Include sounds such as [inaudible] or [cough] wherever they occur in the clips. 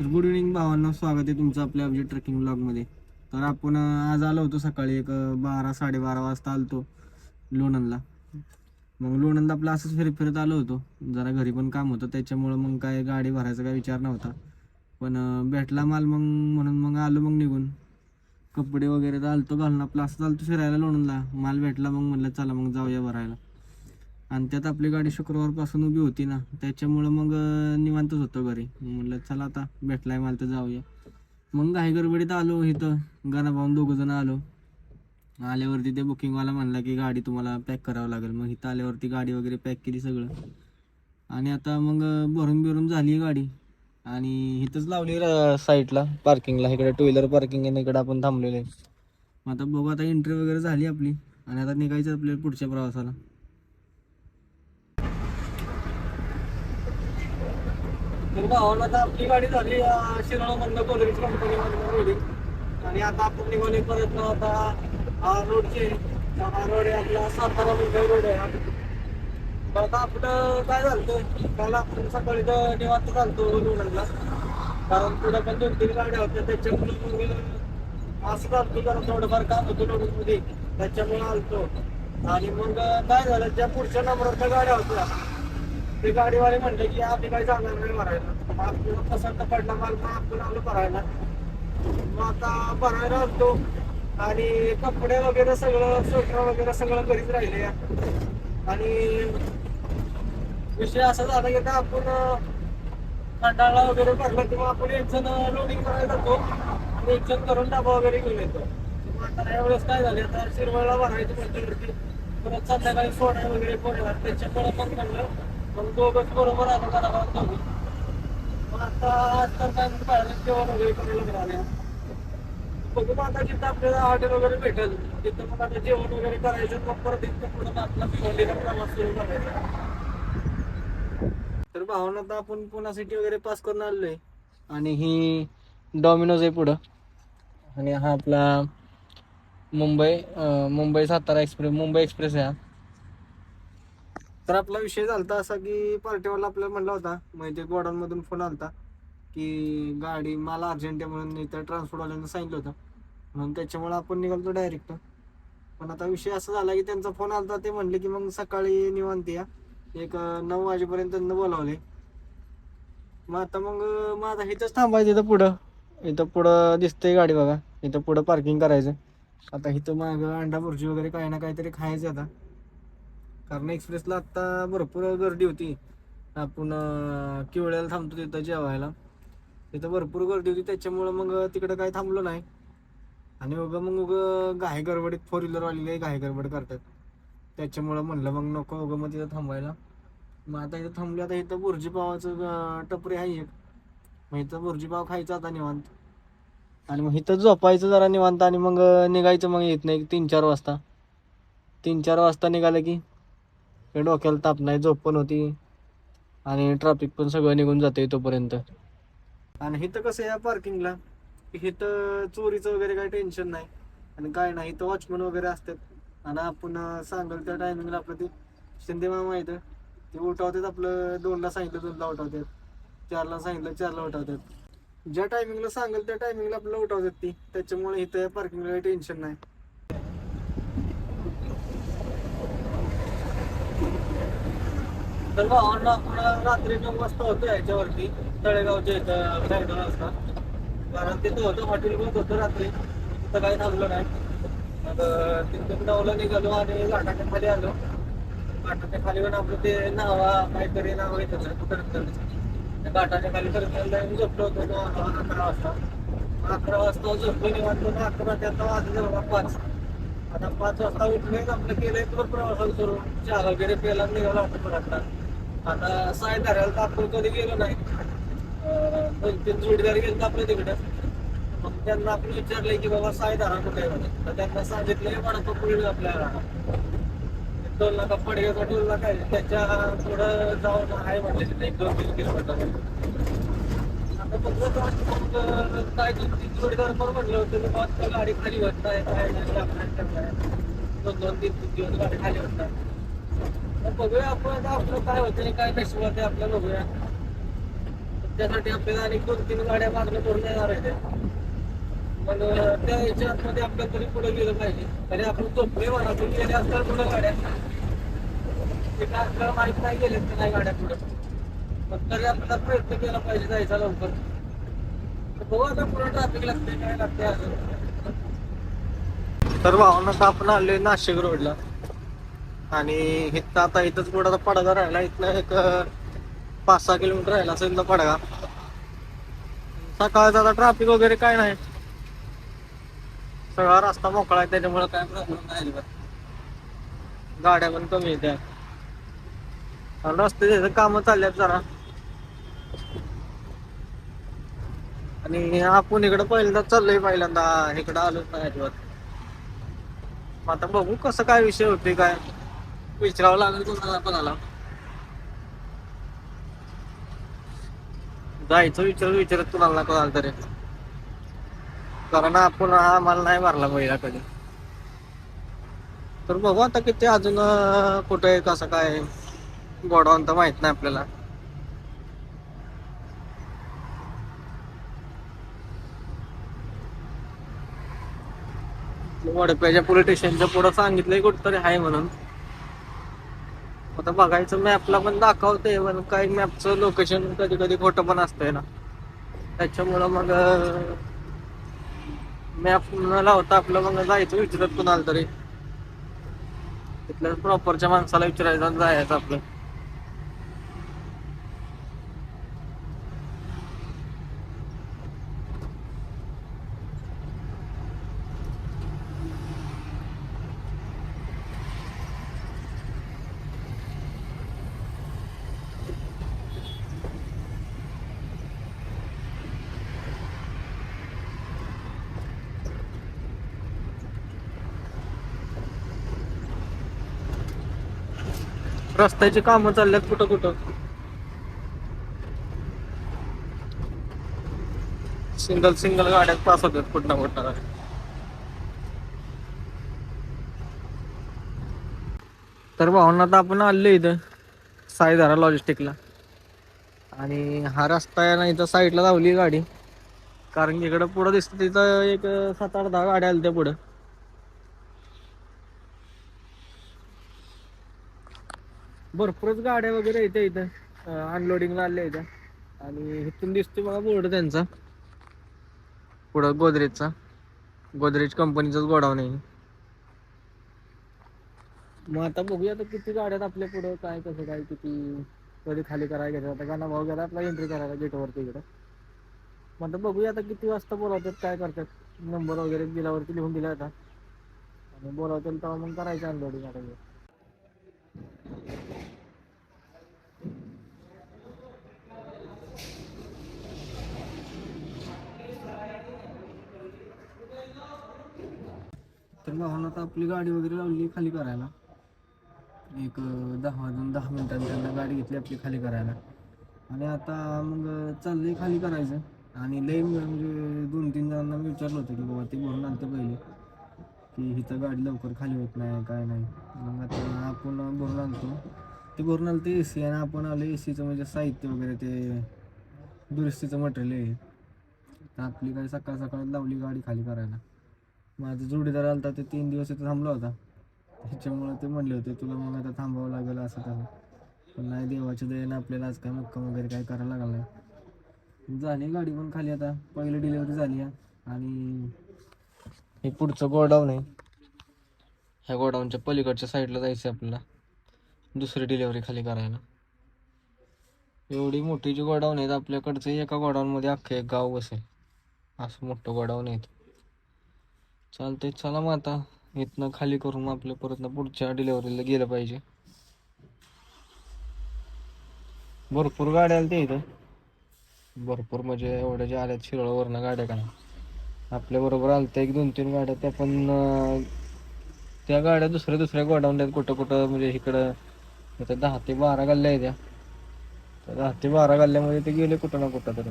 तर good evening भावांना स्वागत आहे तुमचं आपल्या आपल्या ट्रेकिंग ब्लॉगमध्ये तर आपण आज आलो होतो सकाळी एक बारा साडेबारा वाजता आलतो लोणंदला. मग लोणंद आपलं असंच फिरत फिरत आलो होतो. जरा घरी पण काम होतं त्याच्यामुळं मग काय गाडी भरायचा काय विचार नव्हता. पण भेटला माल मग म्हणून मग आलो मग निघून. कपडे वगैरे आलतो घालून आपलं असं चालतो फिरायला लोणंदला. माल भेटला मग म्हणलं चला मग जाऊया भरायला. आणि त्यात आपली गाडी शुक्रवारपासून उभी होती ना त्याच्यामुळं मग निवांतच होतो घरी. म्हणलं चला आता भेटलाय मला तर जाऊया. मग घाईगरबडीत आलो इथं गाणं पाहून दोघं जण आलो. आल्यावरती ते बुकिंगवाला म्हणला की गाडी तुम्हाला पॅक करावं लागेल. मग इथं आल्यावरती गाडी वगैरे पॅक केली सगळं. आणि आता मग भरून बिरून झाली गाडी. आणि इथंच लावली साईडला पार्किंगला इकडे टू व्हीलर पार्किंग आहे इकडे आपण थांबलेलो आहे. मग आता बघू आता एंट्री वगैरे झाली आपली. आणि आता निघायचं आपल्याला पुढच्या प्रवासाला. तर भावाला आता आपली गाडी झाली शिराळामधनं कोलरीच कंपनीमधनं गेली. आणि आता आपण निघाले परत आता हा रोड हा रोड आहे आपला सातारा मुंबई रोड आहे. आता आपलं काय झालं काल आपण सकाळी तर निवांत चालतो लोणंदला कारण पुढे पण दोन तीन गाड्या होत्या त्याच्यामुळे मग असं चालतो कारण थोडंफार काम होतं लोणंदमध्ये त्याच्यामुळे आलतो. आणि मग काय झालं ज्या पुढच्या नंबरच्या गाड्या होत्या ते गाडीवाले म्हणले की आम्ही काही जाणार नाही भरायला. मग आपल्याला पसंत पडला माल मग आपण आलो भरायला. मग आता भरायला असतो आणि कपडे वगैरे सगळं स्वेटर वगैरे सगळं घरीच राहिले. आणि विषय असा झाला की आपण खंडाळा वगैरे भरला तेव्हा आपण एक जण लोडिंग करायला जातो. आणि एक जण करून डबा वगैरे घेऊन येतो. आता यावेळेस काय झाले आता शिरवळला भरायचं म्हणल्यावरती परत संध्याकाळी सोडा वगैरे कोणाला त्याच्यामुळे पण म्हणलं मग दोघंच बरोबर आलो घराबाहेर दोघं मग आता आज तर काय मग बाहेर जेवण वगैरे करायला मिळाले बघू मग आता जिथं आपल्याला हॉटेल वगैरे भेटेल तिथं मग आता जेवण वगैरे करायचं मग परत इथं पुढं मग आपला भिवंडीला प्रवास सुरू करायचा. तर भावना आता आपण पुन्हा सिटी वगैरे पास करून आलोय. आणि ही डॉमिनोज आहे पुढं. आणि हा आपला मुंबई अं, मुंबई सातारा एक्सप्रेस मुंबई एक्सप्रेस आहे हा. तर आपला विषय झालता असा की पार्टीवाला आपल्याला म्हणला होता म्हणजे गोडाऊन मधून फोन आलता की गाडी मला अर्जंट आहे म्हणून इथं ट्रान्सपोर्टवाल्यांना सांगितलं होतं. म्हणून त्याच्यामुळे आपण निघालतो डायरेक्ट पण आता विषय असा झाला की त्यांचा फोन आलता ते म्हणले की मग सकाळी निवांत या. एक नऊ वाजेपर्यंत त्यांना बोलावले. मग आता मग माझा इथंच थांबायचं इथं पुढं. इथं पुढं दिसतंय गाडी बघा. इथं पुढं पार्किंग करायचं. आता इथं माग अंडा भुर्जी वगैरे काही ना काहीतरी खायचं आता. कारण एक्सप्रेसला आत्ता भरपूर गर्दी होती. आपण किवळ्याला थांबतो तिथं जेवायला. तिथं भरपूर गर्दी होती त्याच्यामुळं मग तिकडं काय थांबलो नाही. आणि उगं मग उगं घाई गडबडीत फोर व्हीलरवाली घाई गडबड करतात. त्याच्यामुळं म्हणलं मग नको उगं मग तिथं थांबायला. मग आता इथं थांबलं आता इथं बुर्जी पावाचं टपरी आहे एक. मग इथं बुर्जी पाव खायचा आता निवांत. आणि मग इथं झोपायचं जरा निवांत आणि मग निघायचं मग येत नाही तीन चार वाजता. तीन चार वाजता निघालं की. हे डोक्याला ताप नाही झोप पण होती. आणि ट्रॅफिक पण सगळं निघून जाते तोपर्यंत आणि इथं कसं आहे पार्किंगला इथं चोरीचं वगैरे काही टेन्शन नाही. आणि काय नाही इथं वॉचमन वगैरे असतात. आणि आपण सांगाल त्या टायमिंगला आपलं ते शिंदे मामा येतं ते उठवतात आपलं दोनला सांगितलं दोनला उठावतात. चारला सांगितलं चारला उठावतात. ज्या टायमिंगला सांगाल त्या टायमिंगला आपल्याला उठावतात ती. त्याच्यामुळे इथं पार्किंगला काही टेन्शन नाही. तर भावांना आपण रात्री नऊ वाजता होतो याच्यावरती. तळेगावच्या इथं गायडन वाजता कारण तिथं होतं हॉटेल बंद होतं रात्री. तिथं काही थांबलं नाही. मग तिथून नऊला निघालो आणि घाटाच्या खाली आलो. घाटाच्या खाली पण आपलं ते नावा काहीतरी नाव येत त्याचं करत त्या घाटाच्या खाली करत झोपलो होतो अकरा वाजता. अकरा वाजता झोपलो निघालो अकरा ते आता वाजले बघा पाच. आता पाच वाजता उठले आपलं केलं तर प्रवासाला सुरू चहा वगैरे पेला निघाला आपण परत. आता साय धरायला तर आपण कधी गेलो नाही. दोन तीन जोडीदार गेलो आपल्या तिकडे. मग त्यांना आपण विचारलंय की बाबा साय धरा कुठे म्हणे. तर त्यांना सांगितलंय वडापाव पुढील आपल्याला टोल नाका पडग्याचा टोल नाका आहे. त्याच्या पुढं जाऊन आहे म्हटलं तिथे एक दोन तीन किलोमीटर. आता बघू काय दोन तीन जोडीदार पण म्हटलं होतं बाबा गाडी खाली होत नाही. काय नाही. दोन दोन तीन तीन दिवस गाडी खाली होत नाही. बघूया आपण आपलं काय होतं काय नशिबात आहे आपल्याला बघूया. त्यासाठी आपल्याला आणि दोन तीन गाड्या मागणं करून येणार आहे पण त्या याच्यात मध्ये आपल्याला तरी पुढे गेलं पाहिजे. तरी आपण झोपले म्हणा गेले असतात पुढे गाड्या. ते काय आपल्याला माहीत नाही गेले तर नाही गाड्या पुढे. पण तरी आपल्याला प्रयत्न केला पाहिजे जायचा लवकर. बघू आता पुढे ट्रॅफिक लागते काय लागते अजून. तर भावना आपण आलोय नाशिक रोडला आणि इथं आता इथंच पुढे पडगा राहिला. इथनं एक पाच सहा किलोमीटर राहिला असेल तर पडगा सकाळचा आता ट्रॅफिक वगैरे काय नाही. सगळा रस्ता मोकळा आहे त्याच्यामुळे काय प्रॉब्लेम नाही गाड्या पण कमी येत्या आणि रस्ते कामं चालल्यात जरा. आणि आपण इकडं पहिल्यांदा चाललोय पहिल्यांदा इकडं आलोच नाही अजिबात. आता बघू कसं काय विषय होते काय. विचारावं लागेल कोणाला कोणाला. जायचं विचार विचारत कुणाला कोणाला तरी. कारण आपण हा आम्हाला नाही मारला पहिला कधी. तर बघू आता किती अजून अं, कुठे कसं काय गोडाऊन तर माहीत नाही आपल्याला. वडप्याच्या पोलीस स्टेशनच्या पुढं सांगितलंय कुठंतरी आहे म्हणून. आता बघायचं मॅपला पण दाखवते पण काही मॅपचं लोकेशन कधी कधी खोटं पण असतंय ना. त्याच्यामुळं मग मॅप न लावता आपलं मग जायचं विचारत कुणाला तरी. तिथल्या प्रॉपरच्या माणसाला विचारायचं जायचं आपलं. रस्त्याची कामं चालल्यात कुठं कुठं. सिंगल सिंगल गाड्यात पास होतात कुठं कुठं. तर भावना आता आपण आलो इथं साईधारा लॉजिस्टिकला. आणि हा रस्ता आहे ना इथं साईडला लावली गाडी. कारण की इकडं पुढं दिसतं तिथं एक सात आठ दहा गाड्या आल्या त्या पुढं. भरपूरच गाड्या वगैरे येत्या इथं अनलोडिंगला आल्या इथं. आणि इथून दिसतो बघा बोर्ड त्यांचा. पुढं गोदरेजचा. गोदरेज कंपनीचाच गोडाऊन आहे. मग आता बघूया आता किती गाड्यात आपल्या पुढं काय कसं काय किती कधी खाली करायला घ्यायचं आता गाणं भाऊ घ्यायला आपला एंट्री करायला गेटवरती इकडं. मग आता बघूया आता किती वाजता बोलावतात काय करतात. नंबर वगैरे दिल्यावरती लिहून दिला आता. आणि बोलावतील तेव्हा मग करायचं अनलोडिंग आता तर भावानं आता आपली गाडी वगैरे लावली खाली करायला. एक दहा वाजून दहा मिनिटांनी त्यांना गाडी घेतली आपली खाली करायला. आणि आता मग चाललंय खाली करायचं. आणि लय म्हणजे दोन तीन जणांना मी विचारलं होतं की बाबा ते भरून आणतं पहिले. की हिचं गाडी लवकर खाली होत नाही काय नाही. मग आता आपण भरून आणतो. ते भरून आलं ते ए सी आणि आपण आलो ए सीचं म्हणजे साहित्य वगैरे ते दुरुस्तीचं मटेरियल आहे. तर आपली काय सकाळ सकाळ लावली गाडी खाली करायला. माझा जोडीदार आलता ते तीन दिवस इथं थांबला होता. त्याच्यामुळे ते म्हणले होते तुला मग आता थांबावं लागेल असं तसं. पण नाही देवाच्या दयेनं आपल्याला आज काय मुक्काम वगैरे काय करायला लागला नाही. झाली गाडी पण खाली आता. पहिली डिलिव्हरी झाली आहे. आणि हे पुढचं गोडाऊन आहे. ह्या गोडाऊनच्या पलीकडच्या साईडला जायचं आहे आपल्याला. दुसरी डिलेवरी खाली करायला. एवढी मोठी जी गोडाऊन आहेत आपल्याकडचं एका गोडाऊनमध्ये अख्खं एक गाव बसेल. असं मोठं गोडाऊन आहे चालतंय चला मग आता. इथनं खाली करून आपलं आपल्या परत ना पुढच्या डिलेवरीला गेलं पाहिजे. भरपूर गाड्या आल्या ते इथं. भरपूर म्हणजे एवढ्या ज्या आल्यात शिरोळवरनं गाड्या का आपल्या बरोबर आलत्या एक दोन तीन गाड्या. त्या पण त्या गाड्या दुसऱ्या दुसऱ्या गोडाऊन आहेत. कुठं कुठं म्हणजे इकडं इथं दहा ते बारा गल्ल्या आहेत त्या. त्या दहा ते बारा गल्ल्यामध्ये ते गेले कुठं ना कुठं तरी.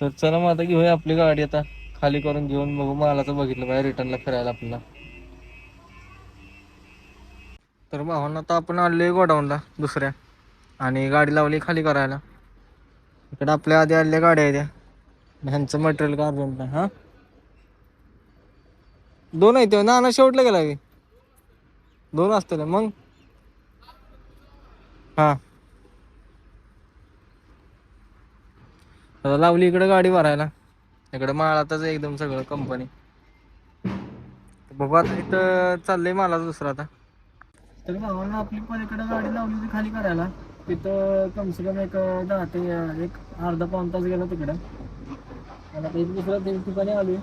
तर चला मग आता घेऊया आपली गाडी आता. खाली करून घेऊन बघू मालाचं बघितलं पाहिजे रिटर्नला फिरायला आपल्याला. तर भावांना आता आपण आलोय गोडाऊनला दुसऱ्या. आणि गाडी लावली खाली करायला. इकडे आपल्या आधी आलेल्या गाड्या आहेत त्या. ह्यांचं मटेरियल का अर्जंट नाही हां? दोन आहेत ते ना ना शेवटला गेला की. दोन असतील मग? हां. लावली इकडे गाडी भरायला. इकडे माळातच आहे एकदम सगळं कंपनी बघू आता इथं चाललंय मला दुसरा आता. तर भावाला आपली पलीकडे गाडी लावली होती खाली करायला. तिथं कम से कम एक दहा ते एक अर्धा पाऊन तास गेला तिकडं. आणि आता एक दुसऱ्या तीन ठिकाणी आलोय.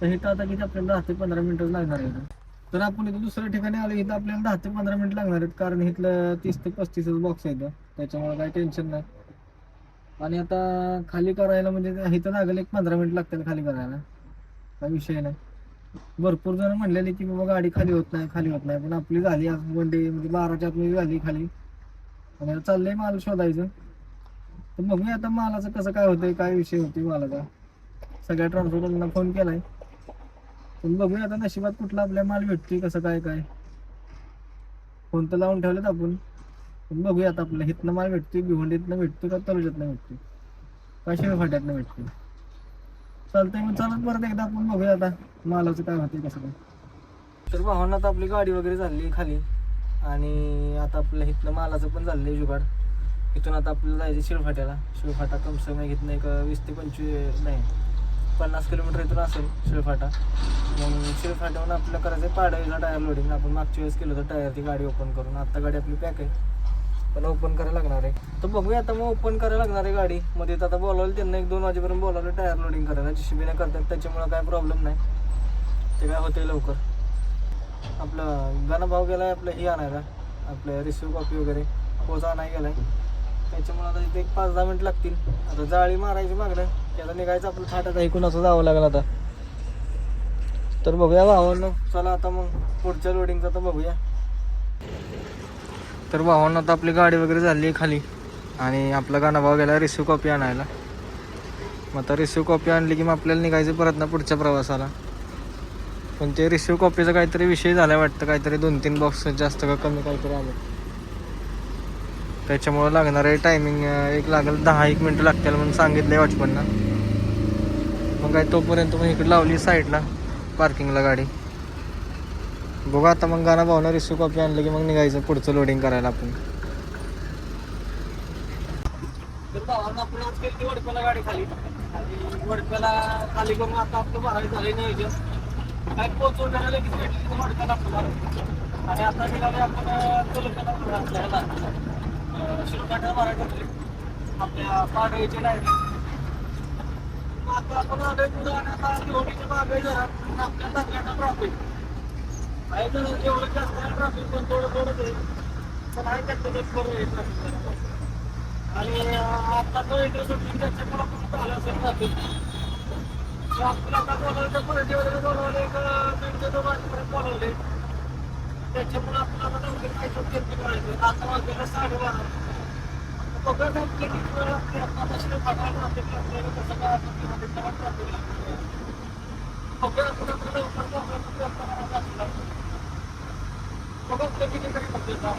तर इथं आता किती आपल्याला दहा ते पंधरा मिनिटं लागणार आहे तर आपण इथं दुसऱ्या ठिकाणी आलो इथं आपल्याला दहा ते पंधरा मिनिट लागणार आहेत. कारण इथलं तीस ते पस्तीसच बॉक्स आहे त्याच्यामुळे काही टेन्शन नाही. आणि आता खाली करायला म्हणजे इथं लागेल एक पंधरा मिनिट लागतील खाली करायला. काही विषय नाही. भरपूर जण म्हणलेले की बाबा गाडी खाली होत नाही खाली होत नाही. पण आपली झाली आज वनडे म्हणजे बाराच्या आतमध्ये झाली खाली. आणि आता चाललंय माल शोधायचं. तर बघूया आता मालाचं कसं काय होतंय काय विषय होते मालाचा. सगळ्या ट्रान्सपोर्टरना फोन केलाय. पण बघूया आता नशिबात कुठला आपल्या माल भेटतोय कसं काय काय. फोन तर लावून ठेवलेत आपण. बघूया आता आपलं. हितनं माल भेटतोय भिवंडीतनं भेटतोय का तळुजातनं भेटतोय? का शिवफाट्यातनं भेटतोय. चालतंय मग चालत परत एकदा आपण बघूया आता मालाचं काय होतंय कसं काय. तर भावांना आता आपली गाडी वगैरे चालली खाली. आणि आता आपलं इथलं मालाचं पण चाललंय जुगाड. इथून आता आपल्याला जायचं शिळफाट्याला शिळफाटा कमसे कम इथनं एक वीस ते पंचवीस नाही पन्नास किलोमीटर इथून असेल शिळफाटा मग शिळफाट्यावरून आपल्याला करायचं पाडवीला टायर लोडिंग आपण मागच्या वेळेस केलं होतं टायरची गाडी ओपन करून. आत्ता गाडी आपली पॅक आहे. पण ओपन करायला लागणार आहे. तर बघूया आता मग ओपन करायला लागणार आहे गाडी. मध्ये आता बोलावलं त्यांना एक दोन वाजेपर्यंत बोलावलं टायर लोडिंग करायला. जीसीबीने करतात त्याच्यामुळे काय प्रॉब्लेम नाही. ते काय होते लवकर. आपलं गाणं भाव आहे आपलं हे आणायला. आपलं रिसिव्ह कॉपी वगैरे. पोचा आणाय गेलाय. त्याच्यामुळे आता इथे एक पाच दहा मिनिट लागतील. आता जाळी मारायची मागणं त्याला निघायचं आपलं थाटात ऐकून असं जावं लागलं आता. तर बघूया भावानं. चला आता मग पुढच्या लोडिंगचं तर बघूया. तर भावांना आता आपली गाडी वगैरे झाली आहे खाली. आणि आपला गाणं भाव गेला रिसिव्ह कॉपी आणायला. मग आता रिसिव्ह कॉपी आणली की मग आपल्याला निघायचं परत ना पुढच्या प्रवासाला. पण ते रिसिव्ह कॉपीचा काहीतरी विषय झाला वाटतं. काहीतरी दोन तीन बॉक्स जास्त का कमी काहीतरी आले. त्याच्यामुळं लागणार आहे टायमिंग एक लागेल दहा एक मिनटं लागतील म्हणून सांगितलं वॉचमनना मग काय तोपर्यंत मग इकडे लावली साईडला पार्किंगला गाडी. बघू आता मग गाणं भावना रिसिव्ह कॉपी आणलं की मग निघायचं पुढचं लोडिंग करायला आपण. गाडी खाली आणि खाली आता निघाले आपण आपल्या पाडळीची लाईन आता आपण आलोय पुढे आणि आता निवडीच्या मागे जरा. आपल्या सगळ्यांना प्रॉफिट जेवढं जास्त पण थोडं थोडंच आहे पण आहे त्याचं बरं आहे आणि आता तो इंटरसेप्टिंग त्याच्यामुळे पण असेल आपल्याला आता बोलावलं तर बोलावले एक दीड दोन वाजेपर्यंत बोलावले त्याच्यामुळे आपल्याला आता नव्हते काय किती करायचं आता साडेबारा बघा किती वेळ लागते आता शिवाय लागते कसं काय आपण [laughs] आपल्याला